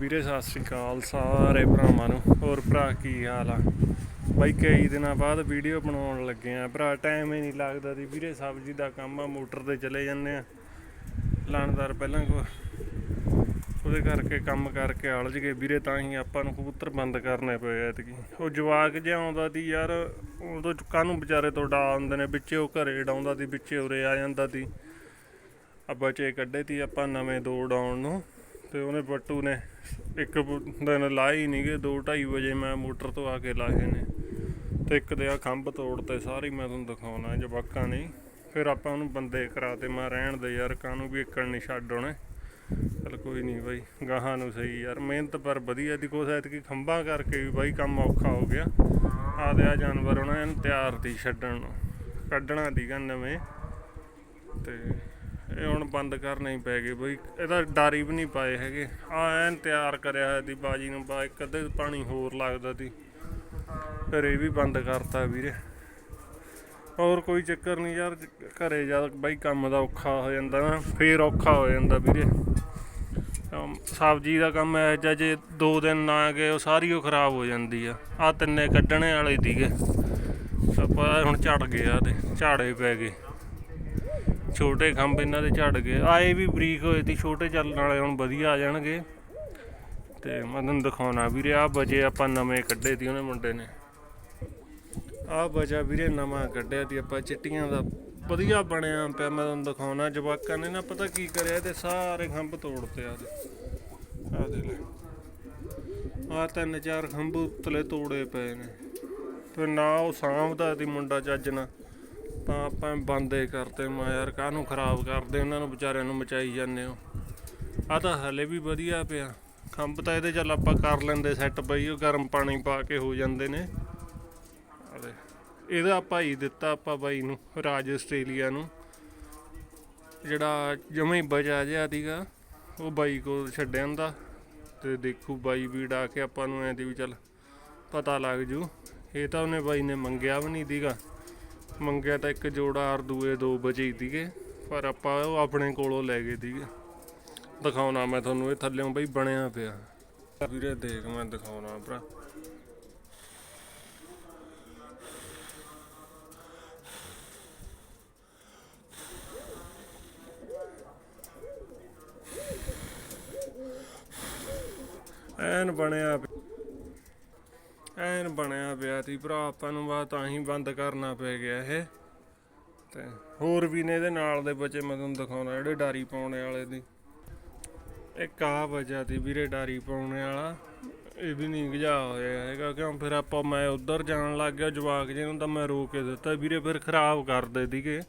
ਵੀਰੇ ਸਤਿ ਸ੍ਰੀ ਅਕਾਲ ਸਾਰੇ ਭਰਾਵਾਂ ਨੂੰ। ਹੋਰ ਭਰਾ ਕੀ ਹਾਲ ਆ? ਬਾਈ ਕਈ ਦਿਨਾਂ ਬਾਅਦ ਵੀਡੀਓ ਬਣਾਉਣ ਲੱਗੇ ਆ। ਭਰਾ ਟਾਈਮ ਹੀ ਨਹੀਂ ਲੱਗਦਾ ਦੀ ਵੀਰੇ, ਸਬਜ਼ੀ ਦਾ ਕੰਮ ਆ, ਮੋਟਰ ਤੇ ਚਲੇ ਜਾਂਦੇ ਆ। ਲਾਣਦਾਰ ਪਹਿਲਾਂ ਕੋ ਉਹਦੇ ਕਰਕੇ ਕੰਮ ਕਰਕੇ ਆਲਝ ਗਏ। ਵੀਰੇ, ਤਾਂ ਹੀ ਆਪਾਂ ਨੂੰ ਕਬੂਤਰ ਬੰਦ ਕਰਨੇ ਪਏ ਐਤਕੀ। ਉਹ ਜਵਾਕ ਜਿਹਾ ਆਉਂਦਾ ਦੀ ਯਾਰ ਉਦੋਂ ਕਾਹਨੂੰ ਵਿਚਾਰੇ ਤੋਂ ਡਾ ਆਉਂਦੇ ਨੇ। ਵਿੱਚੇ ਉਹ ਘਰੇ ਡਾਉਂਦਾ ਦੀ ਵਿੱਚੇ ਉਰੇ ਆ ਜਾਂਦਾ ਦੀ ਆ ਬਚੇ ਕੱਢੇ ਤੀ ਆਪਾਂ ਨਵੇਂ ਦੋ ਡਾਉਣ ਨੂੰ। ਤੇ ਉਹਨੇ ਬੱਟੂ ਨੇ ਇੱਕ ਦਿਨ ਲਾਏ ਹੀ ਨਹੀਂਗੇ 2:30 ਵਜੇ ਮੈਂ ਮੋਟਰ ਤੋਂ ਆ ਕੇ ਲਾਏ ਨੇ। ਤੇ ਇੱਕ ਦੇ ਆ ਖੰਭ ਤੋੜਤੇ, ਸਾਰੀ ਮੈਂ ਤੁਹਾਨੂੰ ਦਿਖਾਉਣਾ, ਜਵਾਕਾਂ ਨੇ। ਫਿਰ ਆਪਾਂ ਉਹਨੂੰ ਬੰਦੇ ਕਰਾਤੇ, ਮੈਂ ਰਹਿਣ ਦੇ ਯਾਰ, ਕਾਹਨੂੰ ਵੀ ਇੱਕਣ ਨਹੀਂ ਛੱਡ ਹੋਣੇ ਚਲ ਕੋਈ ਨਹੀਂ ਬਾਈ, ਗਾਹਾਂ ਨੂੰ ਸਹੀ ਯਾਰ, ਮਿਹਨਤ ਪਰ ਵਧੀਆ ਦੀ ਕੋਸ ਐਤਕੀ ਖੰਭਾਂ ਕਰਕੇ ਵੀ ਬਾਈ ਕੰਮ ਔਖਾ ਹੋ ਗਿਆ। ਆ ਆ ਜਾਨਵਰ ਉਹਨਾਂ ਨੂੰ ਤਿਆਰ ਦੀ ਛੱਡਣ ਨੂੰ, ਕੱਢਣਾ ਦੀਗਾ ਨਵੇਂ। ਤੇ ਇਹ ਹੁਣ ਬੰਦ ਕਰਨੇ ਹੀ ਪੈ ਗਏ ਬਈ, ਇਹਦਾ ਡਾਰੀ ਵੀ ਨਹੀਂ ਪਾਏ ਹੈਗੇ। ਆ ਐਨ ਤਿਆਰ ਕਰਿਆ ਹੋਇਆ ਦੀ ਬਾਜੀ ਨੂੰ, ਬਾ ਇੱਕ ਅੱਧੇ ਪਾਣੀ ਹੋਰ ਲੱਗਦਾ ਸੀ ਫਿਰ ਇਹ ਵੀ ਬੰਦ ਕਰਤਾ ਵੀਰੇ। ਹੋਰ ਕੋਈ ਚੱਕਰ ਨਹੀਂ ਯਾਰ, ਘਰੇ ਜਦ ਬਾਈ ਕੰਮ ਦਾ ਔਖਾ ਹੋ ਜਾਂਦਾ ਨਾ, ਫੇਰ ਔਖਾ ਹੋ ਜਾਂਦਾ ਵੀਰੇ। ਸਬਜ਼ੀ ਦਾ ਕੰਮ ਐ ਜਾਂ ਜੇ ਦੋ ਦਿਨ ਨਾ ਗਏ, ਉਹ ਸਾਰੀ ਉਹ ਖਰਾਬ ਹੋ ਜਾਂਦੀ ਆ। ਆ ਤਿੰਨੇ ਕੱਢਣੇ ਵਾਲੇ ਦੀਗੇ। ਆਪਾਂ ਹੁਣ ਝੜ ਗਏ ਆ ਤੇ, ਝਾੜੇ ਪੈ ਗਏ। ਛੋਟੇ ਖੰਭ ਇਹਨਾਂ ਦੇ ਝੜ ਗਏ। ਆਏ ਵੀ ਬਰੀਕ ਹੋਏ ਤੀ ਛੋਟੇ ਚੱਲਣ ਵਾਲੇ ਹੁਣ ਵਧੀਆ ਆ ਜਾਣਗੇ। ਤੇ ਮੈਂ ਤੁਹਾਨੂੰ ਦਿਖਾਉਣਾ ਵੀਰੇ ਆ ਬਜੇ ਆਪਾਂ ਨਵੇਂ ਕੱਢੇ ਤੀ ਉਹਨੇ ਮੁੰਡੇ ਨੇ। ਆ ਬਜਾ ਵੀਰੇ ਨਵਾਂ ਕੱਢਿਆ ਤੀ ਆਪਾਂ ਚਿੱਟੀਆਂ ਦਾ ਵਧੀਆ ਬਣਿਆ ਪਿਆ, ਮੈਂ ਤੁਹਾਨੂੰ ਦਿਖਾਉਣਾ। ਜਵਾਕਾਂ ਨੇ ਨਾ ਪਤਾ ਕੀ ਕਰਿਆ ਤੇ ਸਾਰੇ ਖੰਭ ਤੋੜਤੇ ਆ ਆ ਦੇ ਲੈ। ਆ ਤਿੰਨ ਚਾਰ ਖੰਭ ਉਤਲੇ ਤੋੜੇ ਪਏ ਨੇ। ਫਿਰ ਨਾ ਉਹ ਸਾਂਭਦਾ ਤੀ ਮੁੰਡਾ ਚੱਜ ਨਾਲ। ਤਾਂ ਆਪਾਂ ਬੰਦੇ ਕਰਤੇ ਮੈਂ ਯਾਰ, ਕਾਹਨੂੰ ਖਰਾਬ ਕਰਦੇ? ਉਹਨਾਂ ਨੂੰ ਵਿਚਾਰਿਆਂ ਨੂੰ ਮਚਾਈ ਜਾਂਦੇ ਹੋ। ਆ ਤਾਂ ਹਲੇ ਵੀ ਵਧੀਆ ਪਿਆ। ਖੰਭ ਤਾਂ ਇਹਦੇ ਚੱਲ ਆਪਾਂ ਕਰ ਲੈਂਦੇ ਸੈੱਟ ਪਈ ਉਹ ਗਰਮ ਪਾਣੀ ਪਾ ਕੇ ਹੋ ਜਾਂਦੇ ਨੇ। ਆ ਦੇ ਇਹਦਾ ਭਾਈ ਦਿੱਤਾ ਆਪਾਂ ਬਾਈ ਨੂੰ, ਰਾਜ ਆਸਟ੍ਰੇਲੀਆ ਨੂੰ। ਜਿਹੜਾ ਜਮੇ ਹੀ ਬਚਾ ਜਿਆ ਦੀਗਾ ਉਹ ਬਾਈ ਕੋਲ ਛੱਡਿਆ ਹੁੰਦਾ। ਤੇ ਦੇਖੂ ਬਾਈ ਵੀ ਡਾ ਕੇ ਆਪਾਂ ਨੂੰ ਐਂ ਦੀ ਵੀ ਚੱਲ ਪਤਾ ਲੱਗ ਜੂ। ਇਹ ਤਾਂ ਉਹਨੇ ਬਾਈ ਨੇ ਮੰਗਿਆ ਵੀ ਨਹੀਂ ਦੀਗਾ ਮੰਗਿਆ ਤਾਂ ਇੱਕ ਜੋੜਾ ਔਰ ਦੂਏ ਦੋ ਬਚੇ ਹੀ ਸੀਗੇ, ਪਰ ਆਪਾਂ ਉਹ ਆਪਣੇ ਕੋਲੋਂ ਲੈ ਗਏ ਸੀਗੇ। ਦਿਖਾਉਣਾ ਮੈਂ ਤੁਹਾਨੂੰ, ਇਹ ਥੱਲੇੋਂ ਬਈ ਬਣਿਆ ਪਿਆ। ਵੀਰੇ ਦੇਖ ਮੈਂ ਦਿਖਾਉਣਾ ਭਰਾ। ਐਨ ਬਣਿਆ ਐਨ ਬਣਿਆ ਪਿਆ ਸੀ, ਭਰਾ ਆਪਾਂ ਨੂੰ ਬਾਅਦ ਤਾਂ ਹੀ ਬੰਦ ਕਰਨਾ ਪੈ ਗਿਆ ਇਹ। ਤੇ ਹੋਰ ਵੀ ਨੇ ਇਹਦੇ ਨਾਲ ਦੇ ਬੱਚੇ, ਮੈਂ ਤੁਹਾਨੂੰ ਦਿਖਾਉਣਾ ਜਿਹੜੇ ਡਾਰੀ ਪਾਉਣੇ ਵਾਲੇ ਦੀ। ਇੱਕ ਆ ਵਜਾ ਤੀ ਵੀਰੇ ਡਾਰੀ ਪਾਉਣੇ ਵਾਲਾ, ਇਹ ਵੀ ਨਹੀਂ ਗਜਾ ਹੋਇਆ ਹੈਗਾ, ਕਿਉਂ ਫਿਰ ਆਪਾਂ ਮੈਂ ਉਧਰ ਜਾਣ ਲੱਗ ਗਿਆ, ਜਵਾਕ ਜੀ ਨੂੰ ਤਾਂ ਮੈਂ ਰੋਕ ਕੇ ਦਿੱਤਾ, ਵੀਰੇ ਫਿਰ ਖਰਾਬ ਕਰਦੇ ਦੀਗੇ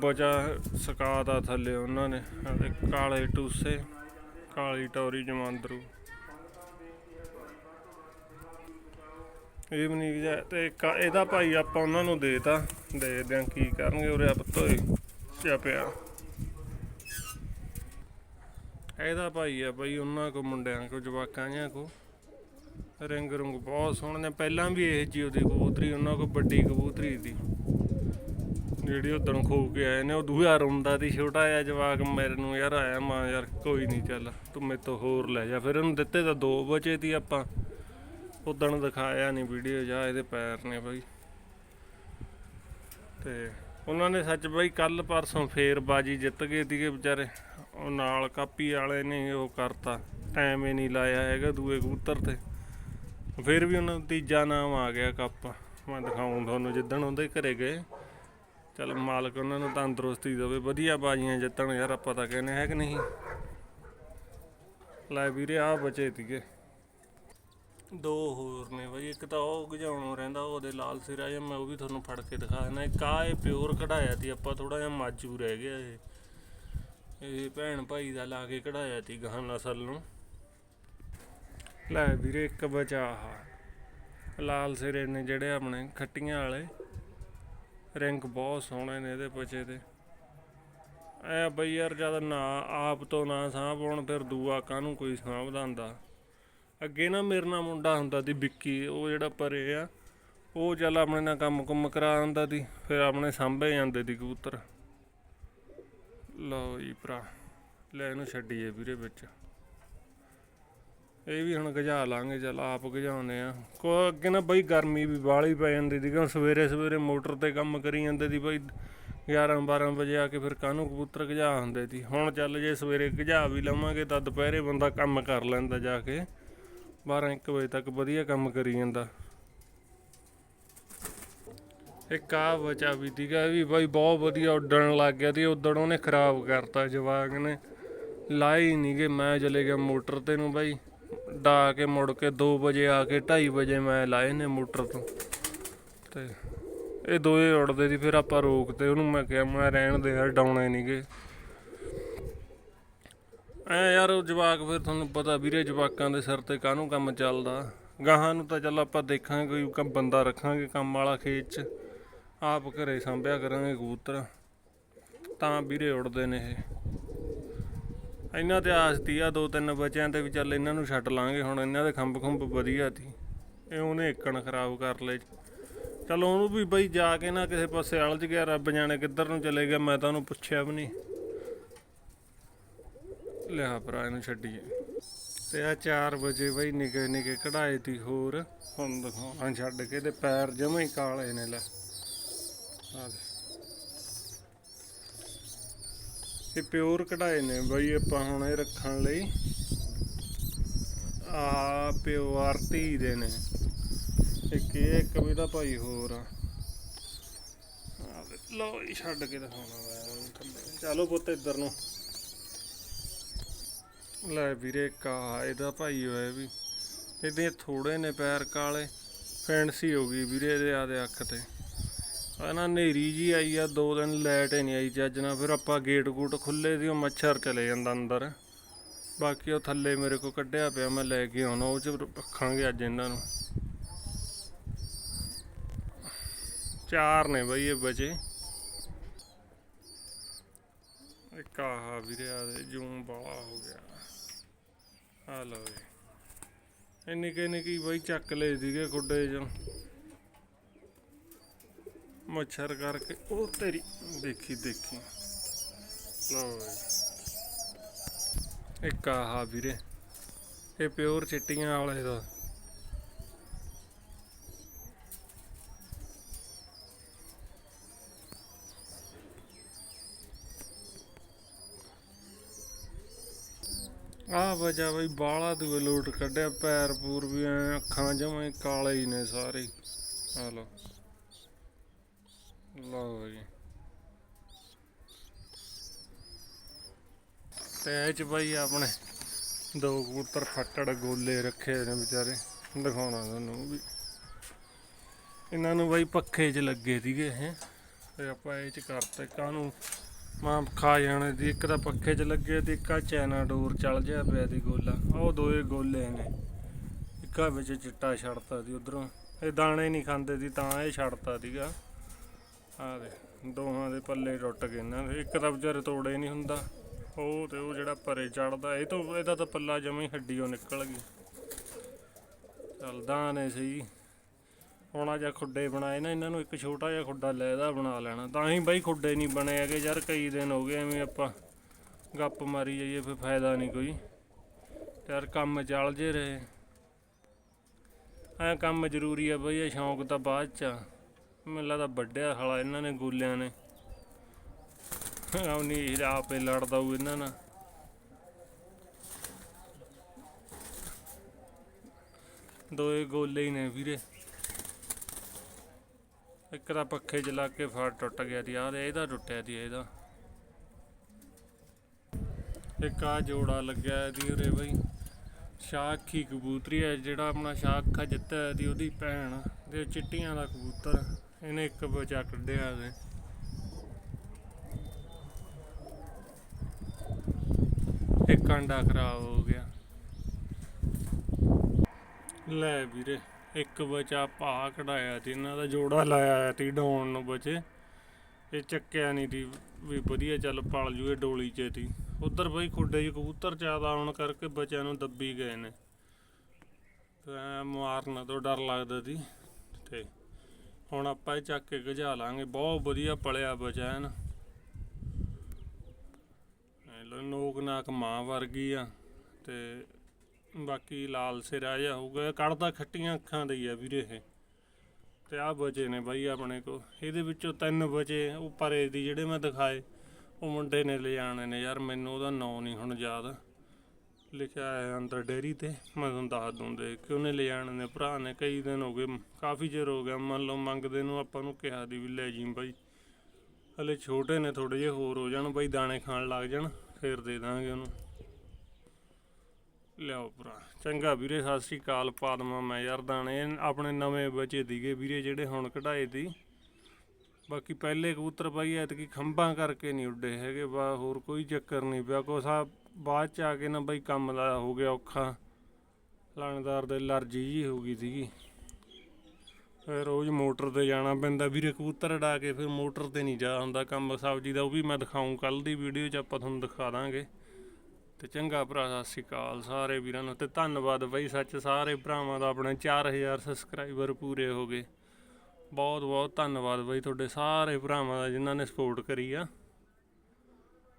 ਬਚਾ ਸਕਾਤਾ ਥੱਲੇ ਉਹਨਾਂ ਨੇ ਕਾਲੇ ਟੂਸੇ, ਕਾਲੀ ਟੌਰੀ ਜਮਾਂਦਰੂ। ਇਹ ਵੀ ਨਹੀਂ ਗਿਆ ਤੇ ਇਹਦਾ ਭਾਈ ਆਪਾਂ ਉਹਨਾਂ ਨੂੰ ਦੇਤਾ ਦੇਖਦੇ ਆ ਕੀ ਕਰਨਗੇ ਉਰੇ ਆਪ ਤੋਏ ਚਾ ਪਿਆ। ਇਹਦਾ ਭਾਈ ਆ ਭਾਈ ਉਹਨਾਂ ਕੋ ਮੁੰਡਿਆਂ ਕੋ, ਜਵਾਕਾਂ ਜਿਆਂ ਕੋ। ਰਿੰਗ ਰੁੰਗ ਬਹੁਤ ਸੋਹਣੇ ਨੇ, ਪਹਿਲਾਂ ਵੀ ਇਹ ਜੀ ਉਹਦੀ ਕਬੂਤਰੀ, ਉਹਨਾਂ ਕੋ ਵੱਡੀ ਕਬੂਤਰੀ ਦੀ ਜਿਹੜੀ ਉਦੋਂ ਖੋ ਕੇ ਆਏ ਨੇ, ਉਹ ਦੂਆ ਰੋਂਦਾ ਦੀ ਛੋਟਾ ਜਿਹਾ ਜਵਾਕ ਮੇਰੇ ਨੂੰ ਯਾਰ ਆਇਆ, ਮਾਂ ਯਾਰ ਕੋਈ ਨਹੀਂ, ਚੱਲ ਤੂੰ ਮੇਰੇ ਤੋਂ ਹੋਰ ਲੈ ਜਾ। ਫਿਰ ਉਹਨੂੰ ਦਿੱਤੇ ਤਾਂ ਦੋ ਬਚੇ ਤੀ ਆਪਾਂ। ਉਦਣ ਦਿਖਾਇਆ ਨਹੀਂ ਵੀਡੀਓ ਜਾ ਇਹਦੇ ਪੈਰ ਨੇ ਬਾਈ। ਤੇ ਉਹਨਾਂ ਨੇ ਸੱਚ ਬਾਈ ਕੱਲ ਪਰਸੋਂ ਫੇਰ ਬਾਜੀ ਜਿੱਤ ਗਏ ਸੀਗੇ ਵਿਚਾਰੇ। ਉਹ ਨਾਲ ਕਾਪੀ ਵਾਲੇ ਨੇ ਉਹ ਕਰਤਾ। ਟਾਈਮ ਹੀ ਨਹੀਂ ਲਾਇਆ ਹੈਗਾ ਦੂਏ ਕਬੂਤਰ ਤੇ। ਫਿਰ ਵੀ ਉਹਨਾਂ ਦਾ ਤੀਜਾ ਨਾਮ ਆ ਗਿਆ ਕੱਪ। ਮੈਂ ਦਿਖਾਉਂ ਤੁਹਾਨੂੰ ਜਿੱਦਣ ਉਹਦੇ ਘਰੇ ਗਏ। ਚਲ ਮਾਲਕ ਉਹਨਾਂ ਨੂੰ ਤੰਦਰੁਸਤੀ ਦੇਵੇ। ਵਧੀਆ ਬਾਜੀਆਂ ਜਿੱਤਣ ਯਾਰ ਆਪਾਂ ਤਾਂ ਕਹਿੰਦੇ ਹੈ ਕਿ ਨਹੀਂ। ਲੈ ਵੀਰੇ ਆ ਬਚੇ ਸੀਗੇ। ਦੋ ਹੋਰ ਨੇ ਬਾਈ, ਇੱਕ ਤਾਂ ਉਹ ਗਜਾਉਣੋਂ ਰਹਿੰਦਾ, ਉਹਦੇ ਲਾਲ ਸਿਰਾ ਜਾਂ ਮੈਂ ਉਹ ਵੀ ਤੁਹਾਨੂੰ ਫੜ ਕੇ ਦਿਖਾ ਦਿੰਦਾ। ਇੱਕ ਆ ਇਹ ਪਿਓਰ ਕਢਾਇਆ ਤੀ ਆਪਾਂ ਥੋੜਾ ਜਿਹਾ ਮਾਜੂ ਰਹਿ ਗਿਆ ਇਹ। ਇਹ ਭੈਣ ਭਾਈ ਦਾ ਲਾ ਕੇ ਕਢਾਇਆ ਤੀ ਗਾਂ ਨਸਲ ਨੂੰ। ਲੈ ਵੀਰੇ, ਇੱਕ ਬਚਾ ਆਹ ਲਾਲ ਸਿਰੇ ਨੇ ਜਿਹੜੇ ਆਪਣੇ ਖੱਟੀਆਂ ਵਾਲੇ ਰਿੰਗ ਬਹੁਤ ਸੋਹਣੇ ਨੇ ਇਹਦੇ ਬੱਚੇ ਦੇ ਐ ਬਈ ਯਾਰ, ਜਦ ਨਾ ਆਪ ਤੋਂ ਨਾ ਸਾਂਭ ਹੋਣ, ਫਿਰ ਦੂਆ ਕਾਹਨੂੰ ਕੋਈ ਸਾਂਭਦਾ ਹੁੰਦਾ? ਅੱਗੇ ਨਾ ਮੇਰੇ ਨਾਲ ਮੁੰਡਾ ਹੁੰਦਾ ਸੀ ਵਿੱਕੀ, ਉਹ ਜਿਹੜਾ ਪਰੇ ਆ, ਉਹ ਚੱਲ ਆਪਣੇ ਨਾਲ ਕੰਮ ਕੁੰਮ ਕਰਾ ਆਂਦਾ ਸੀ, ਫਿਰ ਆਪਣੇ ਸਾਂਭੇ ਜਾਂਦੇ ਸੀ ਕਬੂਤਰ। ਲਓ ਜੀ ਭਰਾ, ਲੈ ਇਹਨੂੰ ਛੱਡੀਏ ਵੀਰੇ ਵਿੱਚ। ਇਹ ਵੀ ਹੁਣ ਗਜਾ ਲਾਂਗੇ, ਚੱਲ ਆਪ ਗਜਾਉਂਦੇ ਆ। ਕੋ ਅੱਗੇ ਨਾ ਬਈ ਗਰਮੀ ਵੀ ਬਾਹਲੀ ਪੈ ਜਾਂਦੀ ਸੀ, ਕਿਉਂ ਸਵੇਰੇ ਸਵੇਰੇ ਮੋਟਰ ਤੇ ਕੰਮ ਕਰੀ ਜਾਂਦੇ ਸੀ ਬਈ 11 12 ਵਜੇ ਆ ਕੇ ਫਿਰ ਕਾਹਨੂੰ ਕਬੂਤਰ ਗਜਾ ਹੁੰਦੇ ਸੀ। ਹੁਣ ਚੱਲ ਜੇ ਸਵੇਰੇ ਗਜਾ ਵੀ ਲਵਾਂਗੇ, ਤਾਂ ਦੁਪਹਿਰੇ ਬੰਦਾ ਕੰਮ ਕਰ ਲੈਂਦਾ ਜਾ ਕੇ। 12 1 ਵਜੇ ਤੱਕ ਵਧੀਆ ਕੰਮ ਕਰੀ ਜਾਂਦਾ। ਇੱਕ ਆ ਬਚਾ ਵੀ ਸੀਗਾ ਵੀ ਬਾਈ ਬਹੁਤ ਵਧੀਆ ਉੱਡਣ ਲੱਗ ਗਿਆ ਤੇ ਉਦਣ ਉਹਨੇ ਖਰਾਬ ਕਰਤਾ ਜਵਾਕ ਨੇ। ਲਾਈ ਨਹੀਂ ਗਏ ਮੈਂ ਚਲੇ ਗਿਆ ਮੋਟਰ ਤੇ ਨੂੰ ਬਾਈ। ਡਾ ਕੇ ਮੁੜ ਕੇ 2 ਵਜੇ ਆ ਕੇ 2:30 ਵਜੇ ਮੈਂ ਲਾਏ ਨੇ ਮੋਟਰ ਤੋਂ। ਤੇ ਇਹ ਦੋਏ ਉੜਦੇ ਸੀ, ਫਿਰ ਆਪਾਂ ਰੋਕਤੇ। ਉਹਨੂੰ ਮੈਂ ਕਿਹਾ, ਮੈਂ ਰਹਿਣ ਦੇ ਯਾਰ, ਡਾਉਣੇ ਨਹੀਂਗੇ ਐ ਯਾਰ ਉਹ ਜਵਾਕ ਫਿਰ ਤੁਹਾਨੂੰ ਪਤਾ ਵੀਰੇ ਜਵਾਕਾਂ ਦੇ ਸਿਰ ਤੇ ਕਾਹਨੂੰ ਕੰਮ ਚੱਲਦਾ। ਗਾਹਾਂ ਨੂੰ ਤਾਂ ਚੱਲ ਆਪਾਂ ਦੇਖਾਂਗੇ ਕੋਈ ਕੰਮ ਬੰਦਾ ਰੱਖਾਂਗੇ ਕੰਮ ਵਾਲਾ ਖੇਤ 'ਚ। ਆਪ ਘਰੇ ਸੰਭਿਆ ਕਰਾਂਗੇ ਕਬੂਤਰ। ਤਾਂ ਵੀਰੇ ਉੜਦੇ ਨੇ ਇਹ। ਇਹਨਾਂ ਤੇ ਆਸ ਤੀ ਆ ਦੋ ਤਿੰਨ ਬੱਚਿਆਂ ਤੇ ਵੀ ਚੱਲ ਇਹਨਾਂ ਨੂੰ ਛੱਡ ਲਾਂਗੇ। ਹੁਣ ਇਹਨਾਂ ਦੇ ਖੰਭ ਖੰਭ ਵਧੀਆ ਤੀ। ਇਹ ਉਹਨੇ ਏਕਣ ਖਰਾਬ ਕਰ ਲਏ। ਚਲ ਉਹਨੂੰ ਵੀ ਬਈ ਜਾ ਕੇ ਨਾ ਕਿਸੇ ਪਾਸੇ ਅਲਝ ਗਿਆ ਰੱਬ ਜਾਣੇ ਕਿੱਧਰ ਨੂੰ ਚਲੇ ਗਿਆ, ਮੈਂ ਤਾਂ ਉਹਨੂੰ ਪੁੱਛਿਆ ਵੀ ਨਹੀਂ। ਲਿਆ ਭਰਾ ਇਹਨੂੰ ਛੱਡੀਏ। ਤੇ ਆ 4 ਵਜੇ ਬਈ ਨਿਕੇ ਨਿਕੇ ਕਢਾਏ ਤੀ ਹੋਰ। ਹੁਣ ਦਿਖਾਉਣਾ ਛੱਡ ਕੇ ਤੇ ਪੈਰ ਜਮੇ ਹੀ ਕਾਲੇ ਨੇ ਲੈ। ਆ ਦੇ ਇਹ ਪਿਓਰ ਕਢਾਏ ਨੇ ਬਈ, ਆਪਾਂ ਹੁਣ ਇਹ ਰੱਖਣ ਲਈ। ਆ ਪਿਓਰ ਧੀ ਦੇ ਨੇ। ਇੱਕ ਇਹ, ਇੱਕ ਵੀ ਦਾ ਭਾਈ ਹੋਰ ਆ। ਆ ਲਓ ਛੱਡ ਕੇ ਦਿਖਾਉਣਾ ਵਾ ਥੱਲੇ। ਚਲੋ ਪੁੱਤ ਇੱਧਰ ਨੂੰ। ਲੈ ਵੀਰੇ ਕਾ, ਇਹਦਾ ਭਾਈ ਹੋਇਆ ਵੀ। ਇਹਦੇ ਥੋੜੇ ਨੇ ਪੈਰ ਕਾਲੇ। ਫੈਂਸੀ ਹੋ ਗਈ ਵੀਰੇ ਇਹਦੇ ਆਦੇ ਅੱਖ ਤੇ। ਆ ਨਾ ਨੇਰੀ ਜੀ ਆਈ ਆ, ਦੋ ਦਿਨ ਲਾਈਟ ਹੀ ਨਹੀਂ ਆਈ ਜੱਜ ਨਾਲ। ਫਿਰ ਆਪਾਂ ਗੇਟ ਗੂਟ ਖੁੱਲੇ ਸੀ, ਉਹ ਮੱਛਰ ਚਲੇ ਜਾਂਦਾ ਅੰਦਰ। ਬਾਕੀ ਉਹ ਥੱਲੇ ਮੇਰੇ ਕੋ ਕੱਢਿਆ ਪਿਆ, ਮੈਂ ਲੈ ਕੇ ਆਉਣਾ, ਉਹ ਚ ਰੱਖਾਂਗੇ ਅੱਜ ਇਹਨਾਂ ਨੂੰ। ਚਾਰ ਨੇ ਬਈ ਇਹ ਬਚੇ। ਇੱਕ ਆਹ ਵੀਰੇ ਆ ਦੇ ਜੂਮ ਬਾਲਾ ਹੋ ਗਿਆ। ਆ ਲਓ ਜੀ। ਇੰਨੀ ਕਿ ਨਿੱਕੀ ਬਈ ਚੱਕ ਲਏ ਸੀਗੇ ਖੁੱਡੇ ਚੋਂ। ਮੱਛਰ ਕਰਕੇ। ਉਹ ਤੇਰੀ, ਦੇਖੀ ਦੇਖੀ। ਲਓ ਜੀ। ਇੱਕ ਆਹਾ ਵੀਰੇ, ਇਹ ਪਿਓਰ ਚਿੱਟੀਆਂ ਵਾਲੇ ਦਾ। ਆ ਵਜਾ ਬਈ ਬਾਲਾ ਦੂਏ ਲੋਟ ਕੱਢਿਆ, ਪੈਰ ਪੂਰ ਵੀ ਐਂ, ਅੱਖਾਂ ਜਮਾਂ ਕਾਲੇ ਹੀ ਨੇ ਸਾਰੇ। ਹੀ। ਆ ਲਓ। ਲਓ ਜੀ ਤੇ ਇਹ ਚ ਬਈ ਆਪਣੇ ਦੋ ਕਬੂਤਰ ਫੱਟੜ ਗੋਲੇ ਰੱਖੇ ਨੇ ਵਿਚਾਰੇ। ਦਿਖਾਉਣਾ ਤੁਹਾਨੂੰ ਵੀ। ਇਹਨਾਂ ਨੂੰ ਬਈ ਪੱਖੇ 'ਚ ਲੱਗੇ ਸੀਗੇ ਇਹ। ਤੇ ਆਪਾਂ ਇਹ ਚ ਕਰਤੇ, ਕਾਹਨੂੰ ਮਾਂ ਖਾ ਜਾਣੇ ਦੀ, ਇੱਕ ਤਾਂ ਪੱਖੇ 'ਚ ਲੱਗੇ ਤੇ ਇੱਕ ਆ ਚੈਨਾ ਡੋਰ ਚੱਲ ਜਿਆ ਪਿਆ ਦੀ ਗੋਲਾ। ਉਹ ਦੋਏ ਗੋਲੇ ਨੇ। ਇੱਕਾ ਵਿੱਚ ਚਿੱਟਾ ਛੱਡਤਾ ਸੀ ਉਧਰੋਂ। ਇਹ ਦਾਣੇ ਨਹੀਂ ਖਾਂਦੇ ਸੀ, ਤਾਂ ਇਹ ਛੱਡਤਾ ਸੀਗਾ। ਆ ਦੇ ਦੋਹਾਂ ਦੇ ਪੱਲੇ ਟੁੱਟ ਗਏ ਇਹਨਾਂ ਦੇ ਇੱਕ ਤਾਂ ਵਿਚਾਰੇ ਤੋੜੇ ਨਹੀਂ ਹੁੰਦਾ। ਉਹ ਤੇ ਉਹ ਜਿਹੜਾ ਪਰੇ ਚੜਦਾ ਇਹ ਤੋਂ, ਇਹਦਾ ਤਾਂ ਪੱਲਾ ਜਮੇ ਹੀ ਹੱਡੀਓ ਨਿਕਲ ਗਈ। ਚੱਲਦਾ ਨੇ ਸਹੀ। ਹੁਣ ਆ ਖੁੱਡੇ ਬਣਾਏ ਨਾ, ਇਹਨਾਂ ਨੂੰ ਇੱਕ ਛੋਟਾ ਜਿਹਾ ਖੁੱਡਾ ਲੈਦਾ ਬਣਾ ਲੈਣਾ। ਤਾਂ ਹੀ ਬਾਈ ਖੁੱਡੇ ਨਹੀਂ ਬਣੇ ਹੈਗੇ, ਯਾਰ ਕਈ ਦਿਨ ਹੋ ਗਏ ਐਵੇਂ ਆਪਾਂ ਗੱਪ ਮਾਰੀ ਜਾਈਏ, ਫਿਰ ਫਾਇਦਾ ਨਹੀਂ ਕੋਈ। ਯਾਰ ਕੰਮ ਚੱਲ ਜੇ ਰਹੇ। ਐ ਕੰਮ ਜ਼ਰੂਰੀ ਆ ਬਈ, ਇਹ ਸ਼ੌਂਕ ਤਾਂ ਬਾਅਦ ਚ ਆ। ਮੈਨੂੰ ਲੱਗਦਾ ਵੱਡਿਆ ਹਾਲਾ ਇਹਨਾਂ ਨੇ, ਗੋਲਿਆਂ ਨੇ। ਆਉ ਨਹੀਂ ਆਪੇ ਲੜਦਾ ਉਹ ਇਹਨਾਂ ਨਾਲ। ਦੋਏ ਗੋਲੇ ਹੀ ਨੇ ਵੀਰੇ। ਇੱਕ ਤਾਂ ਪੱਖੇ ਜਲਾ ਕੇ ਫੜ ਟੁੱਟ ਗਿਆ ਦੀ ਆਹ ਇਹਦਾ ਟੁੱਟਿਆ ਦੀ ਇਹਦਾ। ਇੱਕ ਆ ਜੋੜਾ ਲੱਗਿਆ ਇਹਦੀ ਉਰੇ ਬਈ, ਸ਼ਾਖੀ ਕਬੂਤਰੀ ਹੈ ਜਿਹੜਾ ਆਪਣਾ ਸ਼ਾਖਾ ਜਿੱਤਿਆ ਦੀ ਉਹਦੀ ਭੈਣ ਤੇ ਚਿੱਟੀਆਂ ਦਾ ਕਬੂਤਰ, ਇਹਨੇ ਇੱਕ ਬਚਾ ਕੱਢਿਆ ਤੇ ਇੱਕ ਅੰਡਾ ਖਰਾਬ ਹੋ ਗਿਆ। ਲੈ ਵੀਰੇ। ਇੱਕ ਬਚਾ ਭਾ ਕਢਾਇਆ ਤੇ ਇਹਨਾਂ ਦਾ ਜੋੜਾ ਲਾਇਆ ਤੀ ਡਾਉਣ ਨੂੰ ਬਚੇ ਇਹ ਚੱਕਿਆ ਨਹੀਂ ਦੀ ਵੀ ਵਧੀਆ ਚੱਲ ਪਲ ਜੂਏ ਡੋਲੀ ਚ ਤੀ ਉਧਰ ਬਈ ਖੁੱਡੇ 'ਚ ਕਬੂਤਰ ਜ਼ਿਆਦਾ ਆਉਣ ਕਰਕੇ ਬੱਚਿਆਂ ਨੂੰ ਦੱਬੀ ਗਏ ਨੇ। ਤੇ ਮਾਰਨ ਤੋਂ ਡਰ ਲੱਗਦਾ ਸੀ। ਤੇ ਹੁਣ ਆਪਾਂ ਇਹ ਚੱਕ ਕੇ ਗਜਾ ਲਾਂਗੇ। ਬਹੁਤ ਵਧੀਆ ਪਲਿਆ ਬਚਾ ਐਨ ਇਹ ਲੋ ਨੋਕ ਨਾਕ ਮਾਂ ਵਰਗੀ ਆ। ਤੇ ਬਾਕੀ ਲਾਲ ਸਿਰਾ ਜਿਹਾ ਹੋਊਗਾ। ਕੱਢਦਾ ਖੱਟੀਆਂ ਅੱਖਾਂ ਦੇ ਹੀ ਆ ਵੀਰੇ ਇਹ। ਤੇ ਆ ਬਚੇ ਨੇ ਬਾਈ ਆਪਣੇ ਕੋ ਇਹਦੇ ਵਿੱਚੋਂ ਤਿੰਨ ਬਚੇ ਉਹ ਪਰੇ ਦੀ ਜਿਹੜੇ ਮੈਂ ਦਿਖਾਏ, ਉਹ ਮੁੰਡੇ ਨੇ ਲਿਜਾਣੇ ਨੇ। ਯਾਰ ਮੈਨੂੰ ਉਹਦਾ ਨਾਂ ਨਹੀਂ ਹੁਣ ਯਾਦ। ਲਿਖਿਆ ਹੈ ਅੰਦਰ ਡੇਰੀ ਤੇ। ਮੈਂ ਤੁਹਾਨੂੰ ਦੱਸ ਦੂੰ ਦੇ ਕਿ ਉਹਨੇ ਲਿਜਾਣੇ ਨੇ। ਭਰਾ ਨੇ ਕਈ ਦਿਨ ਹੋ ਗਏ, ਕਾਫੀ ਚਿਰ ਹੋ ਗਿਆ। ਮੰਨ ਲਓ ਮੰਗਦੇ ਨੂੰ ਆਪਾਂ ਨੂੰ ਕਿਹਾ ਦੀ ਵੀ ਲੈ ਜੀ ਬਾਈ। ਹਲੇ ਛੋਟੇ ਨੇ ਥੋੜੇ ਜਿਹੇ ਹੋਰ ਹੋ ਜਾਣ। ਬਾਈ ਦਾਣੇ ਖਾਣ ਲੱਗ ਜਾਣ, ਫੇਰ ਦੇ ਦਾਂਗੇ ਉਹਨੂੰ। ਲਿਆਓ ਭਰਾ। ਚੰਗਾ ਵੀਰੇ, ਸਤਿ ਸ੍ਰੀ ਅਕਾਲ ਪਾਦਮਾ, ਮੈਂ ਯਾਰ ਦਾਣੇ ਆਪਣੇ ਨਵੇਂ ਬੱਚੇ ਦੀਗੇ ਵੀਰੇ, ਜਿਹੜੇ ਹੁਣ ਕਢਾਏ ਦੀ ਬਾਕੀ ਪਹਿਲੇ ਕਬੂਤਰ ਭਾਈ ਐਤਕੀ ਖੰਭਾਂ ਕਰਕੇ ਨਹੀਂ ਉੱਡੇ ਹੈਗੇ। ਬਾ, ਹੋਰ ਕੋਈ ਚੱਕਰ ਨਹੀਂ ਪਿਆ। ਕੋ ਕੋਸਾ ਬਾਅਦ ਚ ਆ ਕੇ ਨਾ ਬਾਈ ਕੰਮ ਦਾ ਹੋ ਗਿਆ ਔਖਾ। ਲਾਣੇਦਾਰ ਦੇ ਅਲਰਜੀ ਜੀ ਹੋ ਗਈ ਸੀਗੀ। ਫਿਰ ਰੋਜ਼ ਮੋਟਰ ਤੇ ਜਾਣਾ ਪੈਂਦਾ। ਵੀਰੇ, ਕਬੂਤਰ ਉਡਾ ਕੇ ਫਿਰ ਮੋਟਰ ਤੇ ਨਹੀਂ ਜਾ ਹੁੰਦਾ ਕੰਮ। ਸਬਜ਼ੀ ਦਾ ਉਹ ਵੀ ਮੈਂ ਦਿਖਾਉਂ ਕੱਲ ਦੀ ਵੀਡੀਓ 'ਚ ਆਪਾਂ ਤੁਹਾਨੂੰ ਦਿਖਾ ਦਾਂਗੇ। ਤੇ ਚੰਗਾ ਭਰਾ, ਸਤਿ ਸ਼੍ਰੀ ਅਕਾਲ ਸਾਰੇ ਵੀਰਾਂ ਨੂੰ ਤੇ ਧੰਨਵਾਦ ਬਾਈ, ਸੱਚ ਸਾਰੇ ਭਰਾਵਾਂ ਦਾ ਆਪਣੇ 4000 ਸਬਸਕ੍ਰਾਈਬਰ ਪੂਰੇ ਹੋ ਗਏ। ਬਹੁਤ ਬਹੁਤ ਧੰਨਵਾਦ ਬਾਈ ਤੁਹਾਡੇ ਸਾਰੇ ਭਰਾਵਾਂ ਦਾ ਜਿਨ੍ਹਾਂ ਨੇ ਸਪੋਰਟ ਕਰੀ ਆ।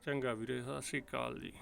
ਚੰਗਾ ਵੀਰੇ, ਸਤਿ ਸ਼੍ਰੀ ਅਕਾਲ ਜੀ।